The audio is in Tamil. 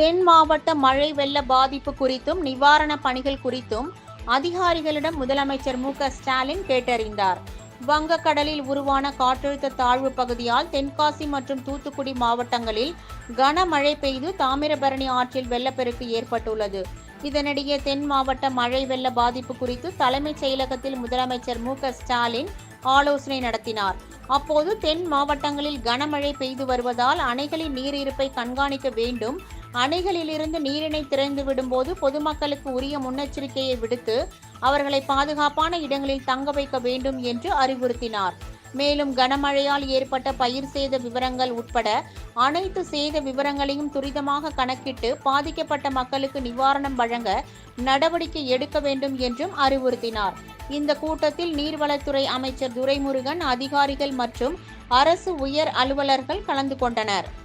தென் மாவட்ட மழை வெள்ள பாதிப்பு குறித்தும் நிவாரண பணிகள் குறித்தும் அதிகாரிகளிடம் முதலமைச்சர் மு க ஸ்டாலின் கேட்டறிந்தார். வங்கக்கடலில் உருவான காற்றழுத்த தாழ்வு பகுதியால் தென்காசி மற்றும் தூத்துக்குடி மாவட்டங்களில் கனமழை பெய்து தாமிரபரணி ஆற்றில் வெள்ளப்பெருக்கு ஏற்பட்டுள்ளது. இதனிடையே தென் மாவட்ட மழை வெள்ள பாதிப்பு குறித்து தலைமைச் செயலகத்தில் முதலமைச்சர் மு க ஸ்டாலின் ஆலோசனை நடத்தினார். அப்போது தென் மாவட்டங்களில் கனமழை பெய்து வருவதால் அணைகளின் நீர் இருப்பை கண்காணிக்க வேண்டும் அணைகளிலிருந்து நீரினை திறந்து விடும்போது பொதுமக்களுக்கு உரிய முன்னெச்சரிக்கையை விடுத்து அவர்களை பாதுகாப்பான இடங்களில் தங்க வைக்க வேண்டும் என்று அறிவுறுத்தினார். மேலும் கனமழையால் ஏற்பட்ட பயிர் சேத விவரங்கள் உட்பட அனைத்து சேத விவரங்களையும் துரிதமாக கணக்கிட்டு பாதிக்கப்பட்ட மக்களுக்கு நிவாரணம் வழங்க நடவடிக்கை எடுக்க வேண்டும் என்றும் அறிவுறுத்தினார். இந்த கூட்டத்தில் நீர்வளத்துறை அமைச்சர் துரைமுருகன் அதிகாரிகள் மற்றும் அரசு உயர் அலுவலர்கள் கலந்து கொண்டனர்.